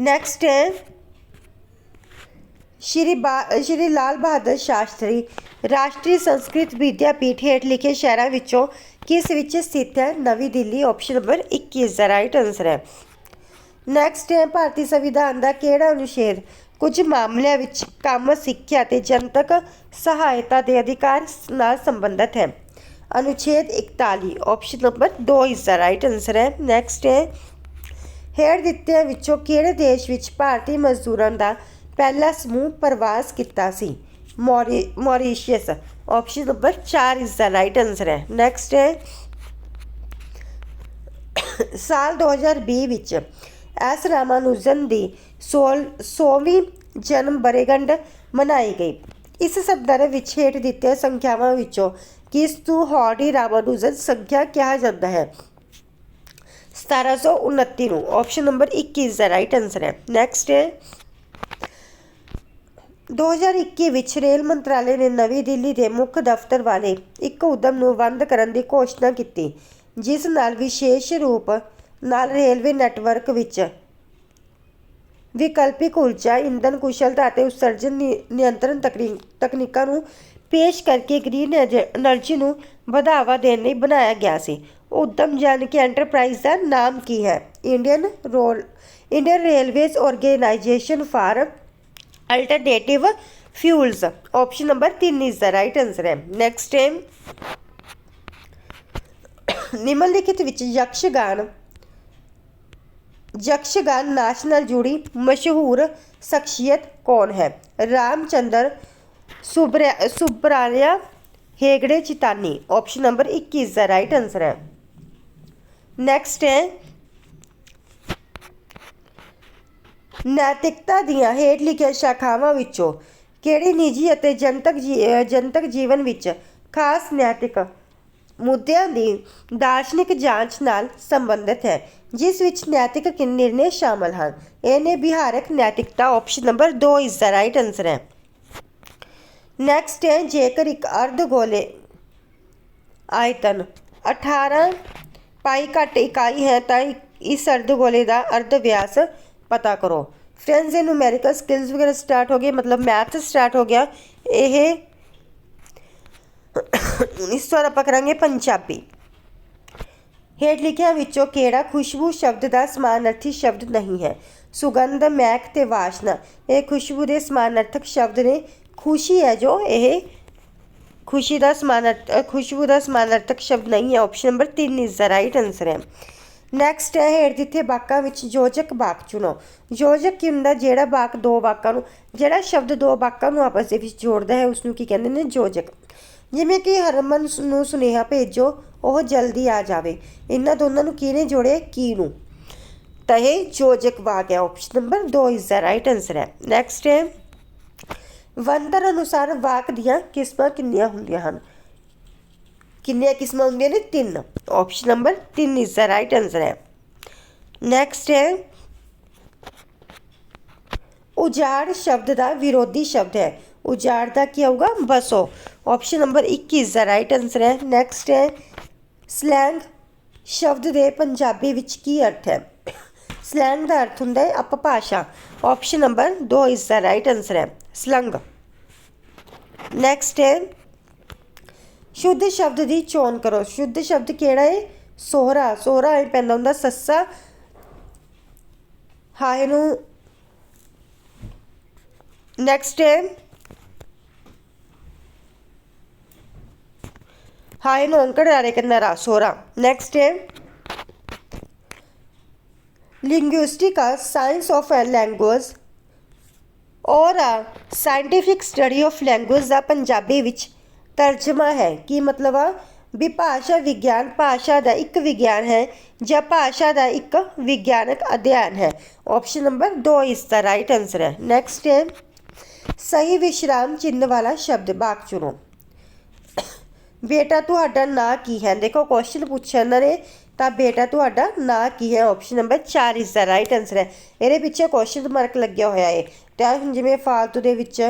ਨੈਕਸਟ ਹੈ, ਸ਼੍ਰੀ ਬਾ, ਸ਼੍ਰੀ ਲਾਲ ਬਹਾਦਰ ਸ਼ਾਸਤਰੀ ਰਾਸ਼ਟਰੀ ਸੰਸਕ੍ਰਿਤ ਵਿਦਿਆਪੀਠ ਹੇਠ ਲਿਖੇ ਸ਼ਹਿਰਾਂ ਵਿੱਚੋਂ ਕਿਸ ਵਿੱਚ ਸਥਿਤ ਹੈ ਨਵੀਂ Delhi option number 21 is the right answer ਹੈ ਨੈਕਸਟ ਹੈ ਭਾਰਤੀ ਸੰਵਿਧਾਨ ਦਾ ਕਿਹੜਾ ਅਨੁਛੇਦ ਕੁਝ ਮਾਮਲਿਆਂ ਵਿੱਚ ਕੰਮ ਸਿੱਖਿਆ ਤੇ ਜਨਤਕ ਸਹਾਇਤਾ ਦੇ ਅਧਿਕਾਰ ਨਾਲ ਸੰਬੰਧਿਤ ਹੈ ਅਨੁਛੇਦ 41 option number 2 is the right answer ਹੈ ਨੈਕਸਟ ਹੈ ਹੇਠ ਦਿੱਤਿਆਂ ਵਿੱਚੋਂ ਕਿਹੜੇ ਦੇਸ਼ ਵਿੱਚ ਭਾਰਤੀ ਮਜ਼ਦੂਰਾਂ ਦਾ ਪਹਿਲਾ ਸਮੂਹ ਪ੍ਰਵਾਸ ਕੀਤਾ ਸੀ ਮੌਰੀ Mauritius. Option number 4 is the right answer ਹੈ। ਨੈਕਸਟ ਹੈ। ਸਾਲ 2020 ਵਿੱਚ ਐਸ ਰਾਮਾਨੁਜਨ ਦੀ 100ਵੀਂ ਜਨਮ ਬਰੇਗੰਢ ਮਨਾਈ ਗਈ। ਇਸ ਸੰਦਰਭ ਵਿੱਚ ਹੇਠ ਦਿੱਤੇ ਸੰਖਿਆਵਾਂ ਵਿੱਚੋਂ ਕਿਸ ਨੂੰ ਹੌਡੀ ਰਾਮਾਨੁਜਨ ਸੰਖਿਆ ਕਿਹਾ ਜਾਂਦਾ ਹੈ। 1729 ਨੂੰ। Option number 21 is the right answer ਹੈ। ਨੈਕਸਟ ਹੈ। 2021 ਵਿੱਚ ਰੇਲ ਮੰਤਰਾਲੇ ਨੇ ਨਵੀਂ ਦਿੱਲੀ ਦੇ ਮੁੱਖ ਦਫ਼ਤਰ ਵਾਲੇ ਇੱਕ ਉਦਮ ਨੂੰ ਬੰਦ ਕਰਨ ਦੀ ਘੋਸ਼ਣਾ ਕੀਤੀ, ਜਿਸ ਨਾਲ ਵਿਸ਼ੇਸ਼ ਰੂਪ ਨਾਲ ਰੇਲਵੇ ਨੈਟਵਰਕ ਵਿੱਚ ਵਿਕਲਪਿਕ ਊਰਜਾ, ਇੰਧਨ ਕੁਸ਼ਲਤਾ ਅਤੇ ਉਸਰਜਨ ਨਿਯੰਤਰਣ ਤਕਨੀਕਾਂ ਨੂੰ ਪੇਸ਼ ਕਰਕੇ ਗ੍ਰੀਨ એનર્ਜੀ ਨੂੰ ਵਧਾਵਾ ਦੇਣ ਲਈ ਬਣਾਇਆ ਗਿਆ ਸੀ। ਉਦਮ ਜਾਨ ਕੇ ਐਂਟਰਪ੍ਰਾਈਜ਼ ਦਾ ਨਾਮ ਕੀ ਹੈ? Indian role, Indian railways organisation for alternative fuels option number 3 is the right answer ਹੈ ਨੈਕਸਟ ਹੈ ਨਿਮਨਲਿਖਿਤ ਵਿੱਚ ਯਕਸ਼ਗਾਨ ਯਕਸ਼ਗਾਨ ਨਾਚ ਨਾਲ ਜੁੜੀ ਮਸ਼ਹੂਰ ਸ਼ਖਸੀਅਤ ਕੌਣ ਹੈ Ramchandra ਸੁਬਰਾ Subraya Hegde Chittani option number 21 is the right answer ਹੈ ਨੈਕਸਟ ਹੈ ਨੈਤਿਕਤਾ ਦੀਆਂ ਹੇਠ ਲਿਖੀਆਂ ਸ਼ਾਖਾਵਾਂ ਵਿੱਚੋਂ ਕਿਹੜੀ ਨਿੱਜੀ ਅਤੇ ਜਨਤਕ ਜਨਤਕ ਜੀਵਨ ਵਿੱਚ ਖਾਸ ਨੈਤਿਕ ਮੁੱਦਿਆਂ ਦੀ ਦਾਰਸ਼ਨਿਕ ਜਾਂਚ ਨਾਲ ਸੰਬੰਧਿਤ ਹੈ, ਜਿਸ ਵਿੱਚ ਨੈਤਿਕ ਕਿ- ਨਿਰਣੇ ਸ਼ਾਮਲ ਹਨ? ਇਹਨੇ ਬਿਹਾਰਕ ਨੈਤਿਕਤਾ option number 2 is the right answer ਹੈ। ਨੈਕਸਟ ਹੈ, ਜੇਕਰ ਇੱਕ ਅਰਧ ਗੋਲੇ ਆਇਤਨ 18 ਪਾਈ ਘੱਟ ਇਕਾਈ ਹੈ, ਤਾਂ ਇਸ ਅਰਧ ਗੋਲੇ ਦਾ ਅਰਧ ਵਿਆਸ ਪਤਾ ਕਰੋ। ਫਰੈਂਡਸ ਇਹ ਨੂਮੈਰੀਕਲ ਸਕਿੱਲਸ ਵਗੈਰਾ ਸਟਾਰਟ ਹੋ ਗਏ, ਮਤਲਬ ਮੈਥ ਸਟਾਰਟ ਹੋ ਗਿਆ। ਇਹ ਇਸ ਤੋਂ ਆਪਾਂ ਕਰਾਂਗੇ ਪੰਜਾਬੀ। ਹੇਠ ਲਿਖਿਆ ਵਿੱਚੋਂ ਕਿਹੜਾ ਖੁਸ਼ਬੂ ਸ਼ਬਦ ਦਾ ਸਮਾਨਾਰਥੀ ਸ਼ਬਦ ਨਹੀਂ ਹੈ? ਸੁਗੰਧ ਮਹਿਕ ਤੇ ਵਾਸ਼ਨਾ। ਇਹ ਖੁਸ਼ਬੂ ਦੇ ਸਮਾਨਾਰਥਕ ਸ਼ਬਦ ਨੇ। ਖੁਸ਼ੀ ਹੈ ਜੋ ਇਹ ਖੁਸ਼ੀ ਦਾ ਸਮਾਨਾਰਥ, ਖੁਸ਼ਬੂ ਦਾ ਸਮਾਨਾਰਥਕ ਸ਼ਬਦ ਨਹੀਂ ਹੈ। Option number 3 is the right answer ਹੈ। ਨੈਕਸਟ ਹੈ ਹੇਠ ਦਿੱਤੇ ਵਾਕਾਂ ਵਿੱਚ ਯੋਜਕ ਵਾਕ ਚੁਣੋ। ਯੋਜਕ ਕੀ ਹੁੰਦਾ? ਜਿਹੜਾ ਵਾਕ ਦੋ ਵਾਕਾਂ ਨੂੰ ਜਿਹੜਾ ਸ਼ਬਦ ਦੋ ਵਾਕਾਂ ਨੂੰ ਆਪਸ ਦੇ ਵਿੱਚ ਜੋੜਦਾ ਹੈ ਉਸ ਨੂੰ ਕੀ ਕਹਿੰਦੇ ਨੇ? ਯੋਜਕ। ਜਿਵੇਂ ਕਿ ਹਰਮਨ ਨੂੰ ਸੁਨੇਹਾ ਭੇਜੋ, ਉਹ ਜਲਦੀ ਆ ਜਾਵੇ। ਇਹਨਾਂ ਦੋਨਾਂ ਨੂੰ ਕਿਹਨੇ ਜੋੜਿਆ ਕੀ ਨੂੰ। ਤਾਂ ਇਹ ਯੋਜਕ ਵਾਕ ਹੈ। Option number 2 is the right answer ਹੈ। ਨੈਕਸਟ ਹੈ ਵੰਤਰ ਅਨੁਸਾਰ ਵਾਕ ਦੀਆਂ ਕਿਸਮਾਂ ਕਿੰਨੀਆਂ ਹੁੰਦੀਆਂ ਹਨ? ਕਿੰਨੀਆਂ ਕਿਸਮਾਂ ਹੁੰਦੀਆਂ ਨੇ? ਤਿੰਨ। Option number 3 is the right answer ਹੈ। ਨੈਕਸਟ ਹੈ, ਉਜਾੜ ਸ਼ਬਦ ਦਾ ਵਿਰੋਧੀ ਸ਼ਬਦ ਹੈ। ਉਜਾੜ ਦਾ ਕੀ ਹੋਊਗਾ ਬਸੋ। Option number 21 is the right answer ਹੈ। ਨੈਕਸਟ ਹੈ ਸਲੈਂਗ ਸ਼ਬਦ ਦੇ ਪੰਜਾਬੀ ਵਿੱਚ ਕੀ ਅਰਥ ਹੈ? ਸਲੈਂਗ ਦਾ ਅਰਥ ਹੁੰਦਾ ਹੈ ਅਪਭਾਸ਼ਾ। Option number 2 is the right answer ਹੈ। ਸਲੰਗ। ਨੈਕਸਟ ਹੈ ਸ਼ੁੱਧ ਸ਼ਬਦ ਦੀ ਚੋਣ ਕਰੋ। ਸ਼ੁੱਧ ਸ਼ਬਦ ਕਿਹੜਾ ਹੈ ਸੋਹਰਾ। ਸੋਹਰਾ ਇਹ ਪੈਂਦਾ ਹੁੰਦਾ, ਸੱਸਾ। ਹਾਏ ਨੂੰ ਨੈਕਸਟ ਹੈ ਹਾਏ ਨੂੰ ਅੰਕੜ ਆਰੇ ਕੰਨਰਾ ਸੋਹਰਾ। ਨੈਕਸਟ ਹੈ linguistic a science of a language ਔਰ a scientific study of language ਦਾ ਪੰਜਾਬੀ ਵਿੱਚ ਤਰਜਮਾ ਹੈ ਕੀ ਮਤਲਬ ਆ ਵੀ ਭਾਸ਼ਾ ਵਿਗਿਆਨ, ਭਾਸ਼ਾ ਦਾ ਇੱਕ ਵਿਗਿਆਨ ਹੈ ਜਾਂ ਭਾਸ਼ਾ ਦਾ ਇੱਕ ਵਿਗਿਆਨਕ ਅਧਿਐਨ ਹੈ। Option number 2 is the right answer ਹੈ। ਨੈਕਸਟ ਹੈ, ਸਹੀ ਵਿਸ਼ਰਾਮ ਚਿੰਨ੍ਹ ਵਾਲਾ ਸ਼ਬਦ, ਬਾਕ ਚੁਣੋ। ਬੇਟਾ, ਤੁਹਾਡਾ ਨਾਂ ਕੀ ਹੈ? ਦੇਖੋ ਕੁਐਸਚਨ ਪੁੱਛਿਆ ਇਹਨਾਂ ਨੇ ਤਾਂ ਬੇਟਾ, ਤੁਹਾਡਾ ਨਾਂ ਕੀ ਹੈ? ਆਪਸ਼ਨ ਨੰਬਰ 4 ਇਸ ਦਾ ਰਾਈਟ ਆਨਸਰ ਹੈ। ਇਹਦੇ ਪਿੱਛੇ ਕੁਐਸਚਨ ਮਾਰਕ ਲੱਗਿਆ ਹੋਇਆ ਹੈ। ਤਾਂ ਹੁਣ ਜਿਵੇਂ ਫਾਲਤੂ ਦੇ ਵਿੱਚ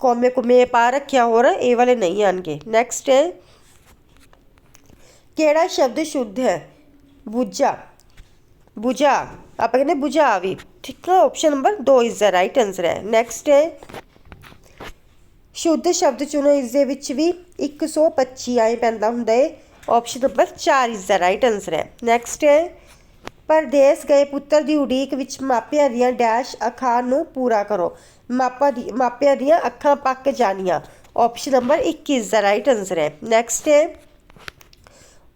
ਕੋਮੇ ਕੁਮੇ ਪਾ ਰੱਖਿਆ, ਹੋਰ ਇਹ ਵਾਲੇ ਨਹੀਂ ਆਣਗੇ। ਨੈਕਸਟ ਹੈ, ਕਿਹੜਾ ਸ਼ਬਦ ਸ਼ੁੱਧ ਹੈ? ਬੁਝਾ। ਬੁਝਾ, ਆਪਾਂ ਕਹਿੰਦੇ ਬੁਝਾ ਵੀ। ਠੀਕ ਹੈ option number 2 is the right answer ਹੈ। ਨੈਕਸਟ ਹੈ, ਸ਼ੁੱਧ ਸ਼ਬਦ ਚੁਣੋ, ਇਸ ਦੇ ਵਿੱਚ ਵੀ 125 ਆਏ ਪੈਂਦਾ ਹੁੰਦਾ ਹੈ option number 4 is the right answer ਹੈ। ਨੈਕਸਟ ਹੈ, ਪਰਦੇਸ ਗਏ ਪੁੱਤਰ ਦੀ ਉਡੀਕ ਵਿੱਚ ਮਾਪਿਆਂ ਦੀਆਂ ਡੈਸ਼ ਅਖਾਣ ਨੂੰ ਪੂਰਾ ਕਰੋ। ਮਾਪਾ ਦੀ ਮਾਪਿਆਂ ਦੀਆਂ ਅੱਖਾਂ ਪੱਕ ਜਾਣੀਆਂ। Option number 21 is the right answer ਹੈ। ਨੈਕਸਟ ਹੈ,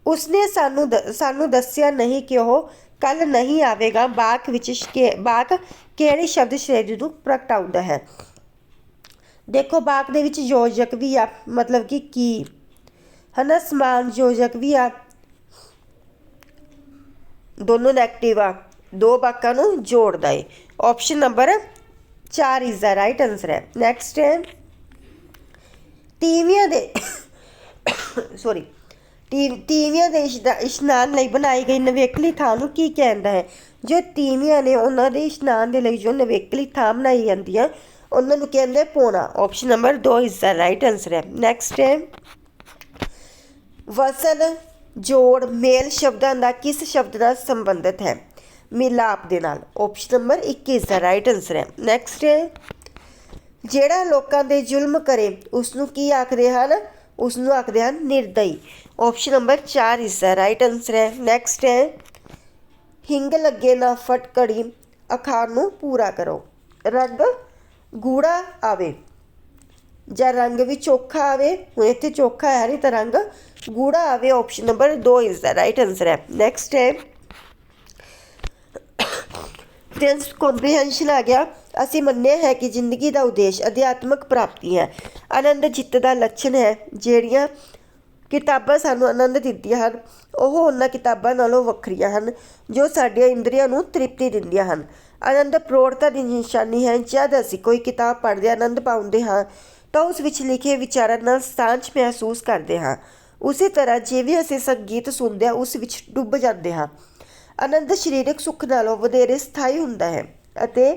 ਉਸਨੇ ਸਾਨੂੰ ਸਾਨੂੰ ਦੱਸਿਆ ਨਹੀਂ ਕਿ ਉਹ ਕੱਲ ਨਹੀਂ ਆਵੇਗਾ। ਬਾਕ ਵਿੱਚ ਸ਼ਕੇ- ਬਾਕ ਕਿਹੜੇ ਸ਼ਬਦ ਸ਼੍ਰੇਣੀ ਨੂੰ ਪ੍ਰਗਟਾਉਂਦਾ ਹੈ? ਦੇਖੋ, ਬਾਕ ਦੇ ਵਿੱਚ ਯੋਜਕ ਵੀ ਆ, ਮਤਲਬ ਕਿ ਕੀ? ਹਨਾ, ਸਮਾਨ ਯੋਜਕ ਵੀ ਆ। ਦੋਨੋਂ ਨੈਗੇਟਿਵ ਆ। ਦੋ ਬਾਕਾਂ ਨੂੰ ਜੋੜਦਾ ਏ। Option number 4 is the right answer ਹੈ। ਨੈਕਸਟ ਹੈ, ਤੀਵੀਆਂ ਦੇ ਸੌਰੀ ਤੀਵੀਆਂ ਦੇ ਇਸ਼ਨਾ- ਇਸ਼ਨਾਨ ਲਈ ਬਣਾਈ ਗਈ ਨਵੇਕਲੀ ਥਾਂ ਨੂੰ ਕੀ ਕਹਿੰਦਾ ਹੈ? ਜੋ ਤੀਵੀਆਂ ਨੇ ਉਹਨਾਂ ਦੇ ਇਸ਼ਨਾਨ ਦੇ ਲਈ ਜੋ ਨਵੇਕਲੀ ਥਾਂ ਬਣਾਈ ਜਾਂਦੀ ਹੈ, ਉਹਨਾਂ ਨੂੰ ਕਹਿੰਦੇ ਪੋਣਾ। Option number 2 is the right answer ਹੈ। ਨੈਕਸਟ ਹੈ ਵਸਲ ਜੋੜ, ਮੇਲ ਸ਼ਬਦਾਂ ਦਾ ਕਿਸ ਸ਼ਬਦ ਨਾਲ ਸੰਬੰਧਿਤ ਹੈ? ਮਿਲਾਪ ਦੇ ਨਾਲ। Option number 21 is the right answer ਹੈ। ਨੈਕਸਟ ਹੈ ਜਿਹੜਾ ਲੋਕਾਂ ਦੇ ਜ਼ੁਲਮ ਕਰੇ ਉਸ ਨੂੰ ਕੀ ਆਖਦੇ ਹਨ? ਉਸ ਨੂੰ ਆਖਦੇ ਹਨ ਨਿਰਦਈ। Option number 4 is the right answer ਹੈ। ਨੈਕਸਟ ਹੈ ਹਿੰਗ ਲੱਗੇ ਨਾ ਫਟਕੜੀ ਅਖਾਣ ਨੂੰ ਪੂਰਾ ਕਰੋ। ਰੰਗ ਗੂੜਾ ਆਵੇ ਜਾਂ ਰੰਗ ਵੀ ਚੋਖਾ ਆਵੇ, ਹੁਣ ਇੱਥੇ ਚੋਖਾ ਹੈ ਨਹੀਂ ਤਾਂ ਰੰਗ ਗੂੜਾ ਆਵੇ। Option number 2 is the right answer ਹੈ। ਨੈਕਸਟ ਹੈ ਫਰੈਂਡਸ ਕੰਪਰੀਹੈਂਸ਼ਨ ਆ ਗਿਆ। ਅਸੀਂ ਮੰਨਿਆ ਹੈ ਕਿ ਜ਼ਿੰਦਗੀ ਦਾ ਉਦੇਸ਼ ਅਧਿਆਤਮਕ ਪ੍ਰਾਪਤੀ ਹੈ। ਆਨੰਦ ਜਿੱਤ ਦਾ ਲੱਛਣ ਹੈ, ਜਿਹੜੀਆਂ ਕਿਤਾਬਾਂ ਸਾਨੂੰ ਆਨੰਦ ਦਿੰਦੀਆਂ ਹਨ। ਉਹ ਉਹਨਾਂ ਕਿਤਾਬਾਂ ਨਾਲੋਂ ਵੱਖਰੀਆਂ ਹਨ, ਜੋ ਸਾਡੀਆਂ ਇੰਦਰੀਆਂ ਨੂੰ ਤ੍ਰਿਪਤੀ ਦਿੰਦੀਆਂ ਹਨ। ਆਨੰਦ ਪ੍ਰੋੜਤਾ ਦੀ ਨਿਸ਼ਾਨੀ ਹੈ, ਜਦ ਅਸੀਂ ਕੋਈ ਕਿਤਾਬ ਪੜ੍ਹਦੇ ਆਨੰਦ ਪਾਉਂਦੇ ਹਾਂ, ਤਾਂ ਉਸ ਵਿੱਚ ਲਿਖੇ ਵਿਚਾਰਾਂ ਨਾਲ ਸਾਂਝ ਮਹਿਸੂਸ ਕਰਦੇ ਹਾਂ। ਉਸੇ ਤਰ੍ਹਾਂ ਜਿਵੇਂ ਅਸੀਂ ਸੰਗੀਤ ਸੁਣਦੇ ਹਾਂ ਉਸ ਵਿੱਚ ਡੁੱਬ ਜਾਂਦੇ ਹਾਂ ਆਨੰਦ ਸਰੀਰਕ ਸੁੱਖ ਨਾਲੋਂ ਵਧੇਰੇ ਸਥਾਈ ਹੁੰਦਾ ਹੈ ਅਤੇ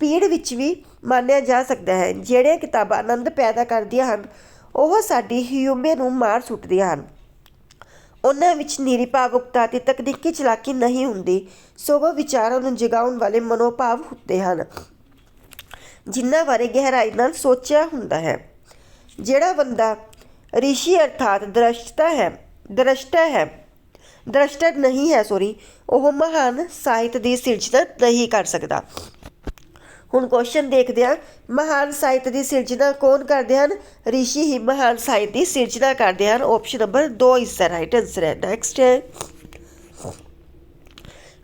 ਪੀੜ ਵਿੱਚ ਵੀ ਮਾਨਿਆ ਜਾ ਸਕਦਾ ਹੈ। ਜਿਹੜੀਆਂ ਕਿਤਾਬਾਂ ਆਨੰਦ ਪੈਦਾ ਕਰਦੀਆਂ ਹਨ, ਉਹ ਸਾਡੀ ਹਿਊਮੇ ਨੂੰ ਮਾਰ ਸੁੱਟਦੀਆਂ ਹਨ। ਉਹਨਾਂ ਵਿੱਚ ਨਿਰੀ ਭਾਵੁਕਤਾ ਤੇ ਤਕਨੀਕੀ ਚਲਾਕੀ ਨਹੀਂ ਹੁੰਦੀ, ਸਗੋਂ ਵਿਚਾਰਾਂ ਨੂੰ ਜਗਾਉਣ ਵਾਲੇ ਮਨੋਭਾਵ ਹੁੰਦੇ ਹਨ, ਜਿਨ੍ਹਾਂ ਬਾਰੇ ਗਹਿਰਾਈ ਨਾਲ ਸੋਚਿਆ ਹੁੰਦਾ ਹੈ। ਜਿਹੜਾ ਬੰਦਾ ਰਿਸ਼ੀ ਅਰਥਾਤ ਦ੍ਰਸ਼ਟਾ ਹੈ ਦ੍ਰਸ਼ਟਾ ਹੈ ਦ੍ਰਸ਼ਟਾ ਨਹੀਂ ਹੈ, ਸੋਰੀ। ਉਹ ਮਹਾਨ ਸਾਹਿਤ ਦੀ ਸਿਰਜਣਾ ਨਹੀਂ ਕਰ ਸਕਦਾ। ਹੁਣ ਕੁਐਸਚਨ ਦੇਖਦੇ ਹਾਂ। ਮਹਾਨ ਸਾਹਿਤ ਦੀ ਸਿਰਜਣਾ ਕੌਣ ਕਰਦੇ ਹਨ? ਰਿਸ਼ੀ ਹੀ ਮਹਾਨ ਸਾਹਿਤ ਦੀ ਸਿਰਜਣਾ ਕਰਦੇ ਹਨ। Option number 2 is the right answer ਹੈ। ਨੈਕਸਟ ਹੈ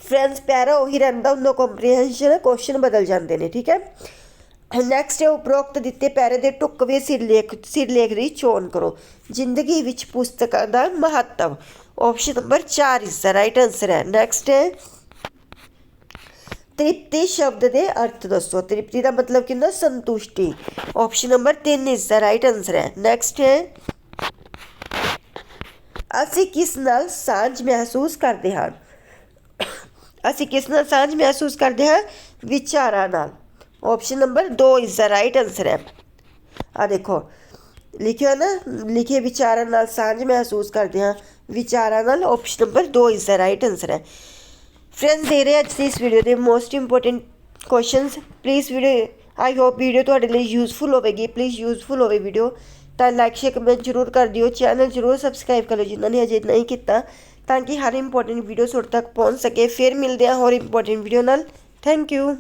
ਫਰੈਂਡਸ ਪਿਆਰਾ ਉਹੀ ਰਹਿੰਦਾ, ਉਹਨਾਂ ਕੰਪਰੀਹੈਂਸ਼ਨ ਕੁਐਸਚਨ ਬਦਲ ਜਾਂਦੇ ਨੇ, ਠੀਕ ਹੈ? ਨੈਕਸਟ ਹੈ ਉਪਰੋਕਤ ਦਿੱਤੇ ਪੈਰੇ ਦੇ ਟੁਕਵੇਂ ਸਿਰਲੇਖ ਸਿਰਲੇਖ ਦੀ ਚੋਣ ਕਰੋ। ਜ਼ਿੰਦਗੀ ਵਿੱਚ ਪੁਸਤਕਾਂ ਦਾ ਮਹੱਤਵ। Option number 4 is the right answer ਹੈ ਨੈਕਸਟ ਹੈ ਤ੍ਰਿਪਤੀ ਸ਼ਬਦ ਦੇ ਅਰਥ ਦੱਸੋ ਤ੍ਰਿਪਤੀ ਦਾ ਮਤਲਬ ਕਿੰਨਾ ਸੰਤੁਸ਼ਟੀ option number 3 is the right answer ਹੈ ਨੈਕਸਟ ਹੈ ਅਸੀਂ ਕਿਸ ਨਾਲ ਸਾਂਝ ਮਹਿਸੂਸ ਕਰਦੇ ਹਾਂ ਅਸੀਂ ਕਿਸ ਨਾਲ ਸਾਂਝ ਮਹਿਸੂਸ ਕਰਦੇ ਹਾਂ ਵਿਚਾਰਾਂ ਨਾਲ ਆਪਸ਼ਨ ਨੰਬਰ 2 ਇਸ ਦਾ ਰਾਈਟ ਆਨਸਰ ਹੈ ਆ ਦੇਖੋ ਲਿਖਿਆ ਨਾ ਲਿਖੇ ਵਿਚਾਰਾਂ ਨਾਲ ਸਾਂਝ ਮਹਿਸੂਸ ਕਰਦੇ ਹਾਂ ਵਿਚਾਰਾਂ ਨਾਲ ਆਪਸ਼ਨ ਨੰਬਰ 2 ਇਸ ਦਾ ਰਾਈਟ ਆਨਸਰ ਹੈ। ਫਰੈਂਡਸ ਦੇ ਰਹੇ ਅੱਜ ਦੀ ਇਸ ਵੀਡੀਓ ਦੇ most important questions please video I hope video ਤੁਹਾਡੇ ਲਈ ਯੂਜ਼ਫੁਲ ਹੋਵੇਗੀ। ਪਲੀਜ਼ ਯੂਜ਼ਫੁਲ ਹੋਵੇ ਵੀਡੀਓ ਤਾਂ ਲਾਈਕ ਸ਼ੇਅਰ ਕਮੈਂਟ ਜ਼ਰੂਰ ਕਰ ਦਿਓ। ਚੈਨਲ ਜ਼ਰੂਰ ਸਬਸਕ੍ਰਾਈਬ ਕਰ ਲਓ ਜਿਨ੍ਹਾਂ ਨੇ ਅਜੇ ਨਹੀਂ ਕੀਤਾ, ਤਾਂ ਕਿ ਹਰ ਇੰਪੋਰਟੈਂਟ ਵੀਡੀਓ ਤੁਹਾਡੇ ਤੱਕ ਪਹੁੰਚ ਸਕੇ। ਫਿਰ ਮਿਲਦੇ ਹਾਂ ਹੋਰ ਇੰਪੋਰਟੈਂਟ ਵੀਡੀਓ ਨਾਲ। Thank you